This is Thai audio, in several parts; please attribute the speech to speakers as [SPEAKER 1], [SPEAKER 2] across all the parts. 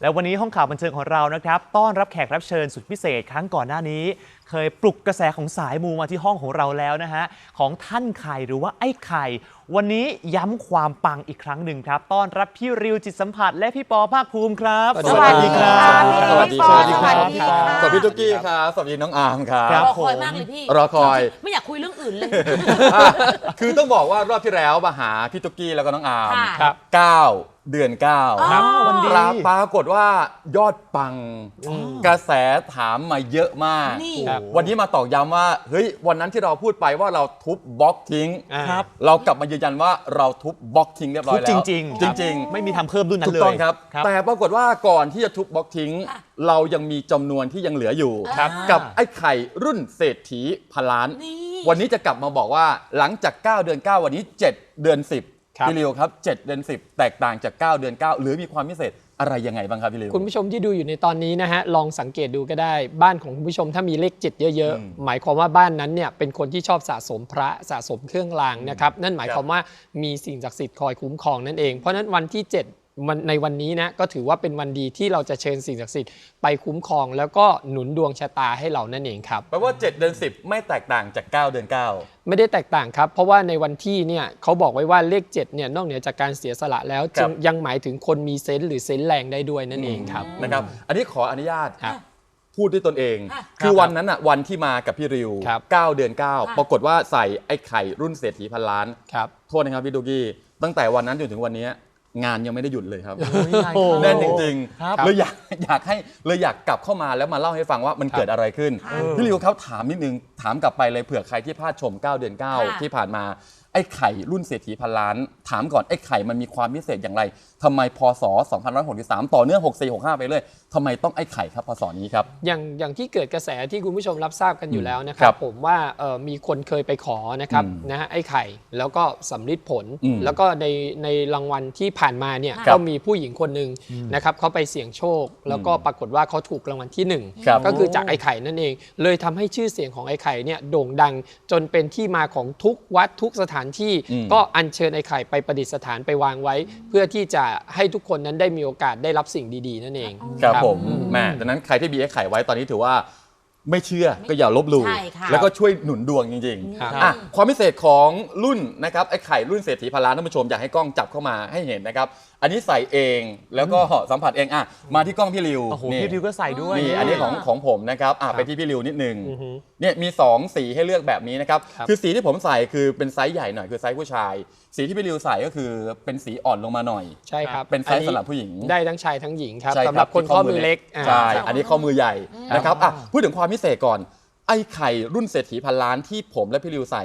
[SPEAKER 1] แล้ววันนี้ห้องข่าวบันเทิงของเรานะครับ ต้อนรับแขกรับเชิญสุดพิเศษ ครั้งก่อนหน้านี้ เคยปลุกกระแสของสายมูมาที่ห้องของเราแล้วนะฮะ ของท่านไข่หรือว่าไอ้ไข่ วันนี้ย้ำความปังอีกครั้งหนึ่งครับ ต้อนรับพี่ริวจิตสัมผัส และพี่ปอภาคภูมิครับ
[SPEAKER 2] สวัสดีครับ
[SPEAKER 3] สวัสดีครับ
[SPEAKER 2] สวัสดีครับ
[SPEAKER 3] พี่ปอ
[SPEAKER 2] สวัสดีทุกกี้ครับสวัสดีน้องอาร์มครับ
[SPEAKER 1] ครับ
[SPEAKER 3] รอคอยมากเลยพี่
[SPEAKER 2] รอคอย
[SPEAKER 3] ไม่อยากคุยเรื่องอื่นเลย
[SPEAKER 2] คือต้องบอกว่ารอบที่แล้วมาหาพี่ตุ๊กกี้แล้วก็น้องอาร์ม
[SPEAKER 3] ค่ะ
[SPEAKER 1] ครับ
[SPEAKER 2] เก้า เดือนเก้า
[SPEAKER 3] ครับ
[SPEAKER 1] วันดี
[SPEAKER 2] ปรากปรากฏว่ายอดปังกระแสถามมาเยอะมาก
[SPEAKER 3] นี่
[SPEAKER 1] ครับ
[SPEAKER 2] วันนี้มาตอกย้ำว่าเฮ้ยวันนั้นที่เราพูดไปว่าเราทุบบล็อกทิ้ง
[SPEAKER 1] ครับ
[SPEAKER 2] เรากลับมายืนยันว่าเราทุบบล็อกทิ้งเรียบร้อ
[SPEAKER 1] ทุ
[SPEAKER 2] ย
[SPEAKER 1] ก
[SPEAKER 2] แล้ว
[SPEAKER 1] จริงๆ
[SPEAKER 2] จ
[SPEAKER 1] คบ
[SPEAKER 2] ริง
[SPEAKER 1] ไม่มีทำเพิ่มรุ่น
[SPEAKER 2] ๆ
[SPEAKER 1] นั้น
[SPEAKER 2] ถูก
[SPEAKER 1] เลย
[SPEAKER 2] ต้องครับ
[SPEAKER 1] ครับ
[SPEAKER 2] แต่ปรากฏว่าก่อนที่จะทุบบล็อกทิ้ง
[SPEAKER 3] ค่ะ
[SPEAKER 2] เรายังมีจำนวนที่ยังเหลืออยู่
[SPEAKER 3] ครับ
[SPEAKER 2] กับไอ้ไข่รุ่นเศรษฐีพันล้าน
[SPEAKER 3] นี่
[SPEAKER 2] วันนี้จะกลับมาบอกว่าหลังจาก 9 เดือน 9 วันนี้ 7 เดือน 10
[SPEAKER 1] ครับ
[SPEAKER 2] พี่ริวครับ7เดือน10 แตกต่างจาก 9 เดือน 9 หรือมีความพิเศษอะไรยังไงบ้างครับพี่ริว
[SPEAKER 4] คุณผู้ชมที่ดูอยู่ในตอนนี้นะฮะลองสังเกตดูก็ได้ บ้านของคุณผู้ชมถ้ามีเลข7เยอะ
[SPEAKER 2] อืม
[SPEAKER 4] ๆหมายความว่าบ้านนั้นเนี่ยเป็นคนที่ชอบสะสมพระสะสมเครื่องรางนะครับ นั่นหมายความว่ามีสิ่งศักดิ์สิทธิ์คอยคุ้มครองนั่นเองเพราะฉะนั้นวันที่ 7 วันในวันนี้นะก็ถือว่าเป็นวันดีที่เราจะเชิญสิ่งศักดิ์สิทธิ์ไปคุ้มครอง แล้วก็หนุนดวงชะตาให้เรานั่นเองครับ
[SPEAKER 2] แปลว่า 7 เดือน 10 ไม่แตกต่างจาก 9 เดือน 9
[SPEAKER 4] ไม่ได้แตกต่างครับ เพราะว่าในวันที่เนี่ยเขาบอกไว้ว่าเลข7เนี่ยนอกเหนือจากการเสียสละแล้ว
[SPEAKER 2] ครั
[SPEAKER 4] จึ
[SPEAKER 2] บ
[SPEAKER 4] งยังหมายถึงคนมีเซนส์หรือเซนส์แรงได้ด้วยนั่นเองครับ
[SPEAKER 2] นะครับ อันนี้ขออนุญาต
[SPEAKER 4] ครับ
[SPEAKER 2] พูดด้วยตนเอง
[SPEAKER 3] ค่ะ
[SPEAKER 2] คือวันนั้นอะวันที่มากับพี่ริว
[SPEAKER 4] ครับ
[SPEAKER 2] 9 เดือน 9 ปรากฏว่าใส่ไอ้ไข่รุ่นเศรษฐีพันล้าน
[SPEAKER 4] ครับ
[SPEAKER 2] โทษนะครับพี่ดุกี้ตั้งแต่วันนั้นจนถึงวันนี้ งานยังไม่ได้หยุดเลยครับ
[SPEAKER 1] โอ้ยงานเข้า
[SPEAKER 2] แน่นจริง
[SPEAKER 1] ครับ
[SPEAKER 2] ๆเลยอยากอยากให้เลยอยากกลับเข้ามาแล้วมาเล่าให้ฟังว่ามันเกิดอะไรขึ้น
[SPEAKER 3] ค่ะ
[SPEAKER 2] พี่ริวเขาถามนิดนึงถามกลับไปเลยเผื่อใครที่พลาดชม 9 เดือน
[SPEAKER 3] ค่ะ
[SPEAKER 2] 9ที่ผ่านมา ไอ้ไข่รุ่นเศรษฐีพันล้าน ถามก่อนไอ้ไข่มันมีความพิเศษอย่างไรทำไมพศ2563 ต่อเนื่อง64 65 ไปเลยทำไมต้องไอ้ไข่ครับพศนี้ครับ
[SPEAKER 4] อย่างอย่างที่เกิดกระแสที่คุณผู้ชมรับทราบกันอยู่แล้วนะค
[SPEAKER 2] ครั
[SPEAKER 4] รับ
[SPEAKER 2] บ
[SPEAKER 4] ผมว่าเอ่อมีคนเคยไปขอนะครับ
[SPEAKER 2] อืม
[SPEAKER 4] นะฮะไอ้ไข่แล้วก็สำลิดผล
[SPEAKER 2] อืม
[SPEAKER 4] แล้วก็ในในรางวัลที่ผ่านมาเนี่ย
[SPEAKER 2] ครับ
[SPEAKER 4] ก็มีผู้หญิงคนหนึ่งนะครับเขาไปเสี่ยงโชค แล้วก็ปรากฏว่าเขาถูกรางวัลที่หนึ่ง
[SPEAKER 2] ครับ
[SPEAKER 4] ก็คือจากไอ้ไข่นั่นเอง เลยทำให้ชื่อเสียงของไอ้ไข่เนี่ยโด่งดังจนเป็นที่มาของทุกวัดทุกสถานที่
[SPEAKER 2] อืม
[SPEAKER 4] ก็อัญเชิญไอ้ไข่ไปประดิษฐานไปวางไว้ เพื่อที่จะให้ทุกคนนั้นได้มีโอกาสได้รับสิ่งดีๆ นั่นเอง
[SPEAKER 2] ครับผมแหม่ดังนั้นใครที่มีไอ้ไข่ไว้ตอนนี้ถือว่าไม่เชื่อก็อย่าลบหลู่
[SPEAKER 3] ใช่ค่ะ
[SPEAKER 2] แล้วก็ช่วยหนุนดวงจริง
[SPEAKER 4] ครับ
[SPEAKER 2] ๆอะความพิเศษของรุ่นนะครับไอ้ไข่รุ่นเศรษฐีพันล้านท่านผู้ชมอยากให้กล้องจับเข้ามาให้เห็นนะครับ อันนี้ใส่เองแล้วก็สัมผัสเองอะมาที่กล้องพี่ริว
[SPEAKER 1] โอ้โห
[SPEAKER 2] นี่
[SPEAKER 1] พี่ริวก็ใส่ด้วย
[SPEAKER 2] นี่อันนี้ของของผมนะครับอะไปที่พี่ริวนิดนึง
[SPEAKER 4] อือฮึ
[SPEAKER 2] เนี่ยมี 2 สีให้เลือกแบบนี้นะครับ
[SPEAKER 4] ครับ
[SPEAKER 2] คือสีที่ผมใส่คือเป็นไซส์ใหญ่หน่อยคือไซส์ผู้ชาย สีที่พี่ริวใส่ก็คือเป็นสีอ่อนลงมาหน่อย
[SPEAKER 4] ใช่ครับ
[SPEAKER 2] เป็นไซส์สำหรับผู้หญิง
[SPEAKER 4] ได้ทั้งชายทั้งหญิงครับ
[SPEAKER 2] ใช่
[SPEAKER 4] สำหรับคน
[SPEAKER 2] ที่
[SPEAKER 4] ข้อมือเล็กอ่า
[SPEAKER 2] ใช่
[SPEAKER 4] ครับ
[SPEAKER 2] อันนี้ข้อมือใหญ่นะครับอะพูดถึงความพิเศษก่อน ไอ้ไข่รุ่นเศรษฐีพันล้านที่ผมและพี่ริวใส่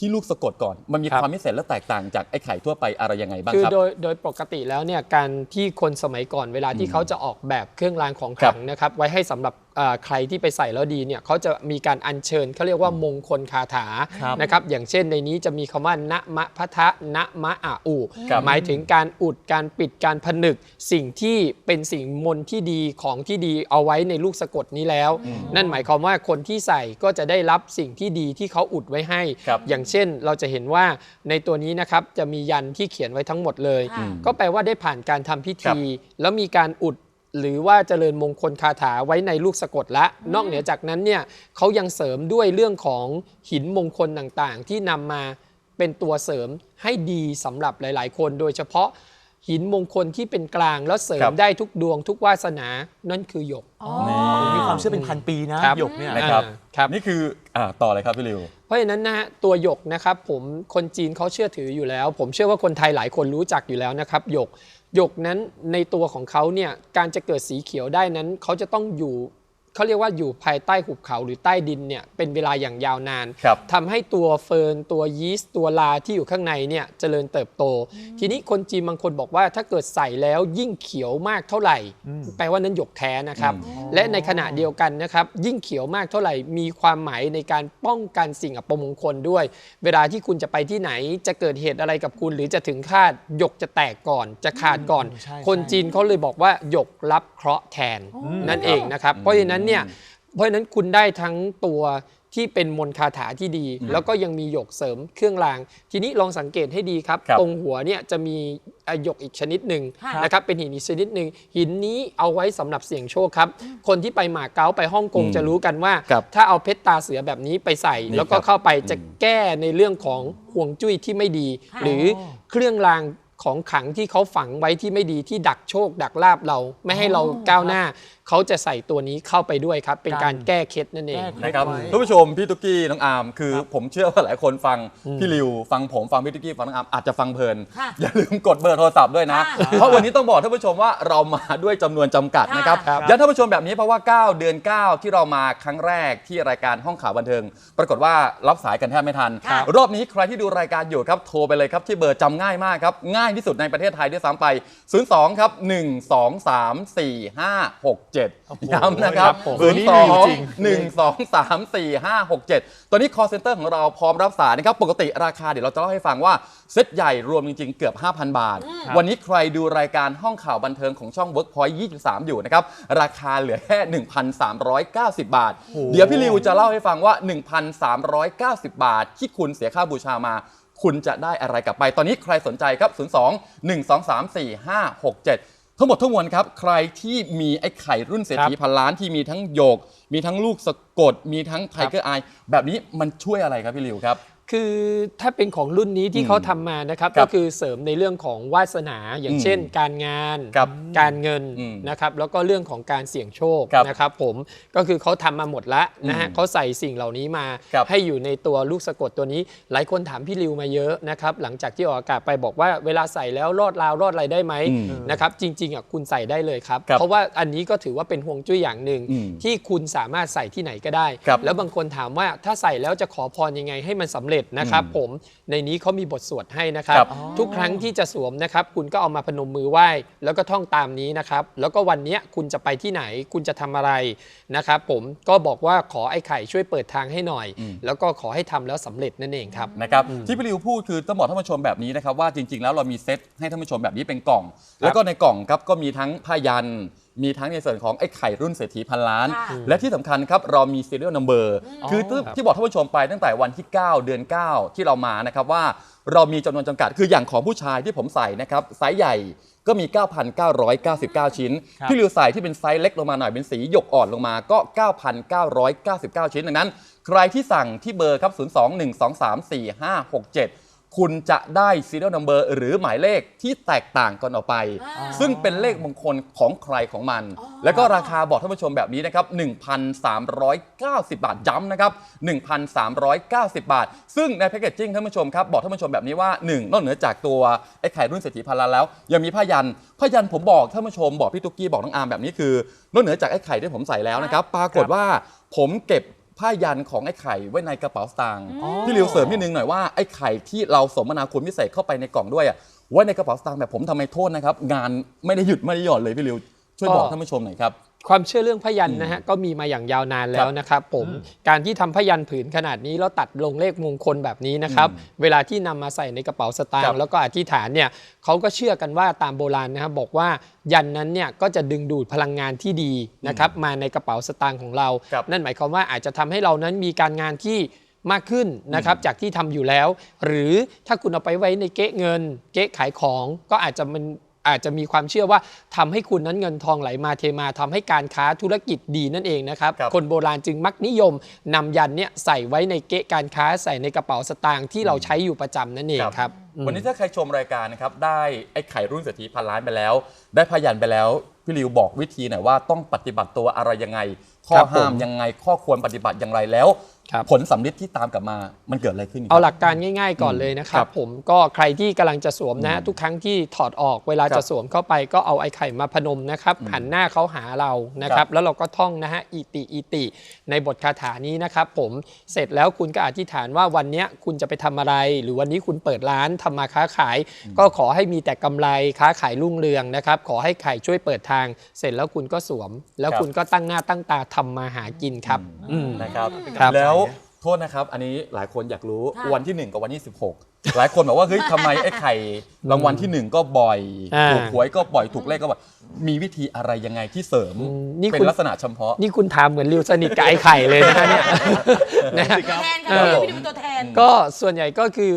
[SPEAKER 2] ที่ลูกสะกดก่อน มันมี
[SPEAKER 4] ครับ
[SPEAKER 2] ความพิเศษและแตกต่างจากไอ้ไข่ทั่วไปอะไรยังไงบ้าง
[SPEAKER 4] คือ
[SPEAKER 2] ครับ
[SPEAKER 4] โดยโดยปกติแล้วเนี่ยการที่คนสมัยก่อนเวลาที่เขาจะออกแบบเครื่องรางของข
[SPEAKER 2] ครั
[SPEAKER 4] ลั
[SPEAKER 2] บ
[SPEAKER 4] งนะครับไว้ให้สำหรับเอ่อ ใครที่ไปใส่แล้วดีเนี่ยเขาจะมีการอัญเชิญเขาเรียกว่ามงคลคาถา
[SPEAKER 1] ครับ
[SPEAKER 4] นะครับอย่างเช่นในนี้จะมีคำว่านะมะพะทะนะมะอาอู
[SPEAKER 2] ครับ
[SPEAKER 4] หมายถึงการอุดการปิดการผนึก สิ่งที่เป็นสิ่งมนต์ที่ดีของที่ดีเอาไว้ในลูกสะกดนี้แล้ว นั่นหมายความว่าคนที่ใส่ก็จะได้รับสิ่งที่ดีที่เขาอุดไว้ให้
[SPEAKER 2] ครับ
[SPEAKER 4] อย่างเช่นเราจะเห็นว่าในตัวนี้นะครับจะมียันที่เขียนไว้ทั้งหมดเลย
[SPEAKER 3] ค่ะ
[SPEAKER 4] ก็แปลว่าได้ผ่านการทำพิ
[SPEAKER 2] ครั
[SPEAKER 4] ธี
[SPEAKER 2] บ
[SPEAKER 4] แล้วมีการอุด หรือว่าเจริญมงคลคาถาไว้ในลูกสะกดละ นอกเหนือจากนั้นเนี่ยเขายังเสริมด้วยเรื่องของหินมงคลต่างๆ ที่นำมาเป็นตัวเสริมให้ดีสำหรับหลาย ๆ คน โดยเฉพาะหินมงคลที่เป็นกลางแล้วเสริ
[SPEAKER 2] ครั
[SPEAKER 4] ม
[SPEAKER 2] บ
[SPEAKER 4] ได้ทุกดวงทุกวาสนานั่นคือหยก
[SPEAKER 3] อ๋อ
[SPEAKER 1] มีความเชื่อเป็นพันปีนะ ครับ หยกเนี่ย
[SPEAKER 2] นะครับ
[SPEAKER 4] อ่าครับ
[SPEAKER 2] นี่คืออ่าต่อเลยครับพี่ริว
[SPEAKER 4] เพราะฉะนั้นนะฮะตัวหยกนะครับผมคนจีนเขาเชื่อถืออยู่แล้ว ผมเชื่อว่าคนไทยหลายคนรู้จักอยู่แล้วนะครับหยก หยกนั้นในตัวของเขาเนี่ยการจะเกิดสีเขียวได้นั้นเขาจะต้องอยู่ เขาเรียกว่าอยู่ภายใต้หุบเขาหรือใต้ดินเนี่ยเป็นเวลาอย่างยาวนาน
[SPEAKER 2] ครับ
[SPEAKER 4] ทำให้ตัวเฟิร์นตัวยีสต์ตัวลาที่อยู่ข้างในเนี่ยเจริญเติบโต ทีนี้คนจีนบางคนบอกว่าถ้าเกิดใส่แล้วยิ่งเขียวมากเท่าไหร่ แปลว่านั้นหยกแท้นะครับ และในขณะเดียวกันนะครับ ยิ่งเขียวมากเท่าไหร่มีความหมายในการป้องกันสิ่งอัปมงคลด้วย เวลาที่คุณจะไปที่ไหนจะเกิดเหตุอะไรกับคุณ หรือจะถึงคาดหยกจะแตกก่อนจะขาดก่อน
[SPEAKER 1] ใช่
[SPEAKER 4] คนจีนเขาเลยบอกว่าหยกรับเคราะห์แทนนั่นเองนะครับเพราะฉะนั้นเนี่ยเพราะฉะนั้นคุณได้ทั้งตัวที่เป็นมนต์คาถาที่ดี แล้วก็ยังมีหยกเสริมเครื่องราง ทีนี้ลองสังเกตให้ดีครับ
[SPEAKER 2] ครับ
[SPEAKER 4] ตรงหัวเนี่ยจะมีอะหยกอีกชนิดหนึ่ง
[SPEAKER 3] ค่ะ
[SPEAKER 4] นะครับเป็นหินอีกชนิดหนึ่งหินนี้เอาไว้สำหรับเสี่ยงโชคครับ คนที่ไปหมาเก๊าไปฮ่องกง
[SPEAKER 2] อืม
[SPEAKER 4] จะรู้กันว่า
[SPEAKER 2] ครับ
[SPEAKER 4] ถ้าเอาเพชรตาเสือแบบนี้ไปใส่
[SPEAKER 2] นี่
[SPEAKER 4] แล้วก็
[SPEAKER 2] ครับ
[SPEAKER 4] เข้าไปจะแก้ในเรื่องของห่วงจุ้ยที่ไม่ดี
[SPEAKER 3] ค่ะ
[SPEAKER 4] หรือเครื่องรางของขลังที่เขาฝังไว้ที่ไม่ดีที่ดักโชค ดักลาบเราไม่ให้เราก้าวหน้า เขาจะใส่ตัวนี้เข้าไปด้วยครับ เป็นการแก้เคล็ดนั่นเอง
[SPEAKER 1] แก้เคล็ด
[SPEAKER 2] นะครับ
[SPEAKER 1] ไว้
[SPEAKER 2] ท่านผู้ชมพี่ตุ๊กกี้น้องอาร์มคือผมเชื่อว่าหลายคนฟังพี่ริวฟังผมฟังพี่ตุ๊กกี้ฟังน้องอาร์มอาจจะฟังเพลิน
[SPEAKER 3] ค่ะ
[SPEAKER 2] อย่าลืมกดเบอร์โทรศัพท์ด้วยนะ
[SPEAKER 3] ค่ะ
[SPEAKER 2] เพราะวันนี้ต้องบอกท่านผู้ชมว่าเรามาด้วยจำนวนจำกัดนะครับ
[SPEAKER 4] ครับ
[SPEAKER 2] ย้ำท่านผู้ชมแบบนี้เพราะว่า 9 เดือน 9 ที่เรามาครั้งแรกที่รายการห้องข่าวบันเทิง ปรากฏว่ารับสายกันแทบไม่ทัน
[SPEAKER 3] ครับ
[SPEAKER 2] รอบนี้ใครที่ดูรายการอยู่ครับโทรไปเลยครับที่เบอร์จำง่ายมากครับ ง่ายที่สุดในประเทศไทยด้วยซ้ำไป 02 ครับ 1 2 3 4 5 6 7ย้ำนะครับ
[SPEAKER 4] ครับผม
[SPEAKER 1] เบอร์นี้
[SPEAKER 2] 02
[SPEAKER 1] ดีจริง
[SPEAKER 2] หนึ่งสองสามสี่ห้าหกเจ็ดตอนนี้ call center ของเราพร้อมรับสายนะครับ ปกติราคาเดี๋ยวเราจะเล่าให้ฟังว่า เซตใหญ่รวมจริง ๆ เกือบ 5,000 บาท วันนี้ใครดูรายการห้องข่าวบันเทิงของช่อง Workpoint 23 อยู่นะครับ ราคาเหลือแค่ 1,390 บาท เดี๋ยวพี่ริวจะเล่าให้ฟังว่า 1,390 บาท ที่คุณเสียค่าบูชามา คุณจะได้อะไรกลับไป ตอนนี้ใครสนใจครับ 02 123 4567 ทั้งหมดทั้งมวลครับ ใครที่มีไอ้ไข่รุ่นเศรษฐีพันล้านที่มีทั้งโยก มีทั้งลูกสะกด มีทั้งไทเกอร์ไอแบบนี้มันช่วยอะไรครับพี่ริวครับ
[SPEAKER 4] คือถ้าเป็นของรุ่นนี้ที่
[SPEAKER 2] อืม
[SPEAKER 4] เขาทำมานะครับ
[SPEAKER 2] ครั
[SPEAKER 4] ก็
[SPEAKER 2] บ
[SPEAKER 4] คือเสริมในเรื่องของวาสนาอย่าง
[SPEAKER 2] อืม
[SPEAKER 4] เช่น การงาน
[SPEAKER 2] ครับ
[SPEAKER 4] การเงิน
[SPEAKER 2] อืม
[SPEAKER 4] นะครับแล้วก็เรื่องของการเสี่ยงโชค
[SPEAKER 2] ครับ
[SPEAKER 4] นะครับผมก็คือเขาทำมาหมดแล้วนะฮะ
[SPEAKER 2] อืม
[SPEAKER 4] เขาใส่สิ่งเหล่านี้มา
[SPEAKER 2] ครับ
[SPEAKER 4] ให้อยู่ในตัวลูกสะกดตัวนี้ หลายคนถามพี่ริวมาเยอะนะครับหลังจากที่ออกอากาศไปบอกว่าเวลาใส่แล้วรอดราวรอดอะไรได้ไหม
[SPEAKER 2] อืม
[SPEAKER 4] นะครับจริงๆอะคุณใส่ได้เลยครับ
[SPEAKER 2] ครับ
[SPEAKER 4] เพราะว่าอันนี้ก็ถือว่าเป็นห่วงจุ้ยอย่างหนึ่ง
[SPEAKER 2] อืม
[SPEAKER 4] ที่คุณสามารถใส่ที่ไหนก็ได้
[SPEAKER 2] ครับ
[SPEAKER 4] แล้วบางคนถามว่าถ้าใส่แล้วจะขอพรยังไงให้มันสำเร็จนะครับ
[SPEAKER 2] อืม
[SPEAKER 4] ผมในนี้เขามีบทสวดให้นะครับ
[SPEAKER 2] ครับ
[SPEAKER 4] ทุกครั้งที่จะสวมนะครับ คุณก็เอามาพนมมือไหว้ แล้วก็ท่องตามนี้นะครับ แล้วก็วันเนี้ยคุณจะไปที่ไหน คุณจะทำอะไรนะครับ ผมก็บอกว่าขอไอ้ไข่ช่วยเปิดทางให้หน่อย
[SPEAKER 2] อืม
[SPEAKER 4] แล้วก็ขอให้ทำแล้วสำเร็จนั่นเองครับ
[SPEAKER 2] นะครับที่พี่ริวพูดคือต้องบอกท่านผู้ชมแบบนี้นะครับว่าจริง ๆ แล้วเรามีเซตให้ท่านผู้ชมแบบนี้เป็นกล่อง แล้วก็ในกล่องครับก็มีทั้งผ้ายัน มีทั้งในส่วนของไอ้ไข่รุ่นเศรษฐีพันล้าน
[SPEAKER 3] ค่ะ
[SPEAKER 2] และที่สำคัญครับเรามี serial number คือ
[SPEAKER 4] ครับ
[SPEAKER 2] ที่บอกท่านผู้ชมไปตั้งแต่วันที่ 9 เดือน 9 ที่เรามานะครับว่าเรามีจำนวนจำกัดคืออย่างของผู้ชายที่ผมใส่นะครับไซส์ใหญ่ก็มี 9,999 ชิ้น
[SPEAKER 1] ครับ
[SPEAKER 2] พี่ริวใส่ที่เป็นไซส์เล็กลงมาหน่อยเป็นสีหยกอ่อนลงมาก็ 9,999 ชิ้นดังนั้น ใครที่สั่งที่เบอร์ครับ 02-123-4567 คุณจะได้ serial number หรือหมายเลขที่แตกต่างกันออกไป
[SPEAKER 3] อ่า
[SPEAKER 2] ซึ่งเป็นเลขมงคลของใครของมันแล้วก็ราคาบอกท่านผู้ชมแบบนี้นะครับ 1,390 บาทย้ำนะครับ 1,390 บาท ซึ่งในแพคเกจจิ้งท่านผู้ชมครับบอกท่านผู้ชมแบบนี้ว่า 1 นอกเหนือจากตัวไอ้ไข่รุ่นเศรษฐีพันล้านแล้ว ยังมีผ้ายันผ้ายันผมบอกท่านผู้ชมบอกพี่ตุ๊กกี้บอกน้องอาร์มแบบนี้คือ นอกเหนือจากไอ้ไข่ที่ผมใส่แล้วนะครับปรากฏว่าผมเก็บ ผ้ายันของไอ้ไข่ไว้ในกระเป๋าสตางค์พี่ริวเสริมนิดนึงหน่อยว่าไอ้ไข่ที่เราสมนาคุณพิเศษเข้าไปในกล่องด้วยอะไว้ในกระเป๋าสตางค์แบบผมทำไมโทษนะครับ งานไม่ได้หยุดไม่ได้หย่อนเลยพี่ริวช่วยบอก
[SPEAKER 4] ก็
[SPEAKER 2] ท่านผู้ชมหน่อยครับ
[SPEAKER 4] ความเชื่อเรื่องพยันนะฮะก็มีมาอย่างยาวนานแล้วนะครับผมการที่ทำพยันผืนขนาดนี้แล้วตัดลงเลขมงคลแบบนี้นะครับเวลาที่นำมาใส่ในกระเป๋าสตาง
[SPEAKER 2] ครั
[SPEAKER 4] ค์
[SPEAKER 2] บ
[SPEAKER 4] แล้วก็อธิษฐานเนี่ยเขาก็เชื่อกันว่าตามโบราณนะครับบอกว่ายันนั้นเนี่ยก็จะดึงดูดพลังงานที่ดีนะครับมาในกระเป๋าสตางค์ของเรา
[SPEAKER 2] ครับ
[SPEAKER 4] นั่นหมายความว่าอาจจะทำให้เรานั้นมีการงานที่มากขึ้นนะครับจากที่ทำอยู่แล้ว หรือถ้าคุณเอาไปไว้ในเก๊ะเงิน เก๊ะขายของก็อาจจะมัน อาจจะมีความเชื่อว่าทำให้คุณนั้นเงินทองไหลมาเทมาทำให้การค้าธุรกิจดีนั่นเองนะครับ
[SPEAKER 2] ครับ
[SPEAKER 4] คนโบราณจึงมักนิยมนำยันเนี่ยใส่ไว้ในเก๊ะการค้าใส่ในกระเป๋าสตางค์ที่เราใช้อยู่ประจำนั่นเองครับอืม
[SPEAKER 2] วันนี้ถ้าใครชมรายการนะครับได้ไอ้ไข่รุ่นเศรษฐีพันล้านไปแล้ว ได้พยันไปแล้วพี่ริวบอกวิธีหน่อยว่าต้องปฏิบัติตัวอะไรยังไง ข้อ
[SPEAKER 4] ครับผม
[SPEAKER 2] ห้ามยังไงข้อควรปฏิบัติอย่างไรแล้ว
[SPEAKER 4] ครับ
[SPEAKER 2] ผลสำลิดที่ตามกลับมามันเกิดอะไรขึ้น
[SPEAKER 4] เอา
[SPEAKER 2] ครับ
[SPEAKER 4] หลักการง่ายๆก่อนเลยนะครั
[SPEAKER 2] ครับบ
[SPEAKER 4] ผมก็ใครที่กำลังจะสวมนะฮะทุกครั้งที่ถอดออกเวลา
[SPEAKER 2] ครับ
[SPEAKER 4] จะสวมเข้าไปก็เอาไอ้ไข่มาพนมนะครับหันหน้าเขาหาเรานะค
[SPEAKER 2] ครั
[SPEAKER 4] รับบแล้วเราก็ท่องนะฮะอิติอิติ ในบทคาถานี้นะครับ ผมเสร็จแล้วคุณก็อธิษฐานว่าวันเนี้ยคุณจะไปทำอะไร หรือวันนี้คุณเปิดร้านทำมาค้าขาย ก็ขอให้มีแต่กำไรค้าขายรุ่งเรืองนะครับ ขอให้ไข่ช่วยเปิดทาง เสร็จแล้วคุณก็สวม แล้ว
[SPEAKER 2] ครับ
[SPEAKER 4] คุณก็ตั้งหน้าตั้งตาทำมาหากินครับอืม
[SPEAKER 2] นะครับ
[SPEAKER 4] ครับ
[SPEAKER 2] แล้วโทษนะครับ อันนี้หลายคนอยากรู้
[SPEAKER 3] ค่ะ
[SPEAKER 2] วันที่ 1 กับวันที่16 หลายคนบอกว่าเฮ้ยทำไมไอ้ไข่รางวัลที่1ก็บ่อย
[SPEAKER 4] อ่า
[SPEAKER 2] ถูกหวยก็บ่อยถูกเลขก็บ่อยมีวิธีอะไรยังไงที่เสริม
[SPEAKER 4] อืมนี่
[SPEAKER 2] เป็น
[SPEAKER 4] คุณ
[SPEAKER 2] ลักษณะเฉพาะ
[SPEAKER 4] นี่คุณถามเหมือนริวสนิทกับไอ้ไข่เลยนะเนี่ยนะฮะ
[SPEAKER 3] ตัวแทน
[SPEAKER 4] เอ
[SPEAKER 3] ค่ะ
[SPEAKER 4] อ
[SPEAKER 3] พี่ดิวเป็นตัวแทน
[SPEAKER 4] ก็ส่วนใหญ่ก็คือ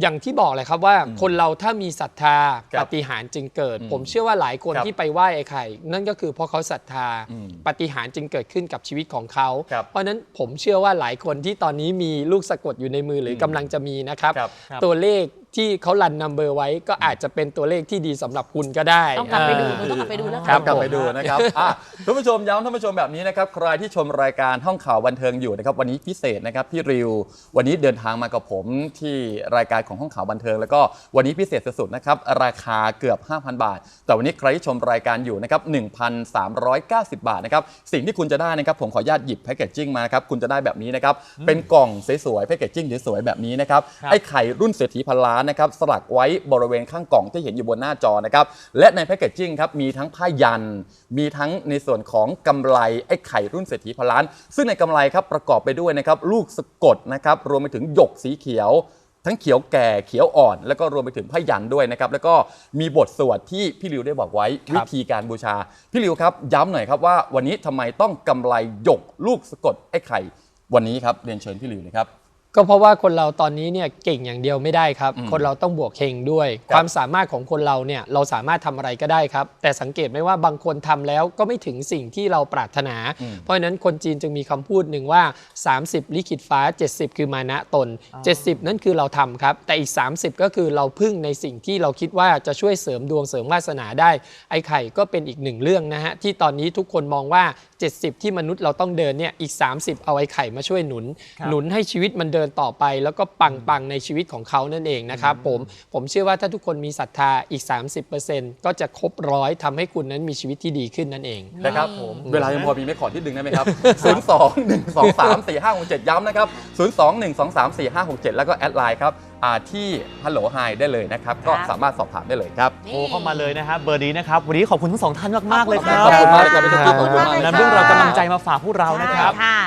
[SPEAKER 4] อย่างที่บอกเลยครับว่าคนเราถ้ามีศรัทธา
[SPEAKER 2] ครั
[SPEAKER 4] ป
[SPEAKER 2] บ
[SPEAKER 4] ฏิหารย์จึงเกิด
[SPEAKER 2] อืม
[SPEAKER 4] ผมเชื่อว่าหลายคน
[SPEAKER 2] ครับ
[SPEAKER 4] ที่ไปไหว้ไอ้ไข่ นั่นก็คือเพราะเขาศรัทธา
[SPEAKER 2] อืม
[SPEAKER 4] ปฏิหารย์จึงเกิดขึ้นกับชีวิตของเขา
[SPEAKER 2] ครับ
[SPEAKER 4] เพราะฉะนั้นผมเชื่อว่าหลายคนที่ตอนนี้มีลูกสะกดอยู่ในมือหรือ
[SPEAKER 2] ม
[SPEAKER 4] กำลังจะมีนะครับ
[SPEAKER 2] ครับ
[SPEAKER 1] ครับ
[SPEAKER 4] ตัวเลข ที่เขารันนัมเบอร์ไว้ก็อาจจะเป็นตัวเลขที่ดีสำหรับคุณก็ได้
[SPEAKER 3] ต้องกลับไปดู
[SPEAKER 4] เออ
[SPEAKER 3] ต้องกลับไปดูแล้ว
[SPEAKER 4] ครั
[SPEAKER 3] ค่ะ
[SPEAKER 4] บ
[SPEAKER 2] กลับไปดูนะครับอะท่านผู้ชมย้ำท่านผู้ชมแบบนี้นะครับ ใครที่ชมรายการห้องข่าวบันเทิงอยู่นะครับ วันนี้พิเศษนะครับพี่ริว วันนี้เดินทางมากับผมที่รายการของห้องข่าวบันเทิง แล้วก็วันนี้พิเศษสุดๆนะครับ ราคาเกือบ 5,000 บาท แต่วันนี้ใครที่ชมรายการอยู่นะครับ 1,390 บาทนะครับ สิ่งที่คุณจะได้นะครับ ผมขออนุญาตหยิบแพคเกจจิ้งมานะครับ คุณจะได้แบบนี้นะครับ เป็นกล่องสวยๆ แพคเกจจิ้งสวยๆ แบบนี้นะครับ
[SPEAKER 1] ครับ
[SPEAKER 2] ไอ้ไข่รุ่นเศรษฐีพันล้านนะครับสลักไว้บริเวณข้างกล่องที่เห็นอยู่บนหน้าจอนะครับและในแพคเกจจิ้งครับมีทั้งผ้ายัน มีทั้งในส่วนของกำไรไอ้ไข่รุ่นเศรษฐีพันล้าน ซึ่งในกำไรครับประกอบไปด้วยนะครับลูกสะกดนะครับรวมไปถึงหยกสีเขียวทั้งเขียวแก่เขียวอ่อน แล้วก็รวมไปถึงผ้ายันด้วยนะครับ แล้วก็มีบทสวดที่พี่ริวได้บอกไว้
[SPEAKER 4] ครับ
[SPEAKER 2] วิธีการบูชา พี่ริวครับ ย้ำหน่อยครับว่าวันนี้ทำไมต้องกำไรหยกลูกสะกดไอ้ไข่ วันนี้ครับเรียนเชิญพี่ริวเลยครับ
[SPEAKER 4] ก็เพราะว่าคนเราตอนนี้เนี่ยเก่งอย่างเดียวไม่ได้ครับ
[SPEAKER 2] อืม
[SPEAKER 4] คนเราต้องบวกเฮงด้วย
[SPEAKER 2] ครับ
[SPEAKER 4] ความสามารถของคนเราเนี่ยเราสามารถทำอะไรก็ได้ครับ แต่สังเกตไหมว่าบางคนทำแล้วก็ไม่ถึงสิ่งที่เราปรารถนา
[SPEAKER 2] อืม
[SPEAKER 4] เพราะฉะนั้นคนจีนจึงมีคำพูดหนึ่งว่า 30 ลิขิตฟ้า 70 คือมานะตน 70 นั่นคือเราทำครับ แต่อีก 30 ก็คือเราพึ่งในสิ่งที่เราคิดว่าจะช่วยเสริมดวงเสริมวาสนาได้ ไอ้ไข่ก็เป็นอีกหนึ่งเรื่องนะฮะที่ตอนนี้ทุกคนมองว่า 70 ที่มนุษย์เราต้องเดินเนี่ยอีก 30 เอาไอ้ไข่มาช่วยหนุน
[SPEAKER 1] ครับ
[SPEAKER 4] หนุนให้ชีวิตมันเดินต่อไป แล้วก็ปังปังๆในชีวิตของเขานั่นเองนะครับผมผมเชื่อว่าถ้าทุกคนมีศรัทธาอีก 30%ก็จะครบร้อยทำให้คุณนั้นมีชีวิตที่ดีขึ้นนั่นเอง
[SPEAKER 2] นะครับ
[SPEAKER 1] ผม
[SPEAKER 2] เวลายังพอมีไม่ขอที่ดึงได้ไหมครับ 0 2 1 2 3 4 5 6 7 ย้ำนะครับ 0 2 1 2 3 4 5 6 7 แล้วก็แอดไลน์ครับอ่าที่ฮัลโหลไฮได้เลยนะครับ ก็
[SPEAKER 3] ครับ
[SPEAKER 2] สามารถสอบถามได้เลยครับ
[SPEAKER 1] โทรเข้ามาเลยนะครับเบอร์นี้นะครับ วันนี้ขอบคุณทั้งสองท่านมาก ๆ เลยครับ
[SPEAKER 2] ขอบคุณมากเลยครับพี่ตุ๊กกี้ขอบคุณมากเลย
[SPEAKER 1] นำเรื่องราวกำลังใจมาฝากพวกเรานะครับ
[SPEAKER 3] ใช่ค่ะ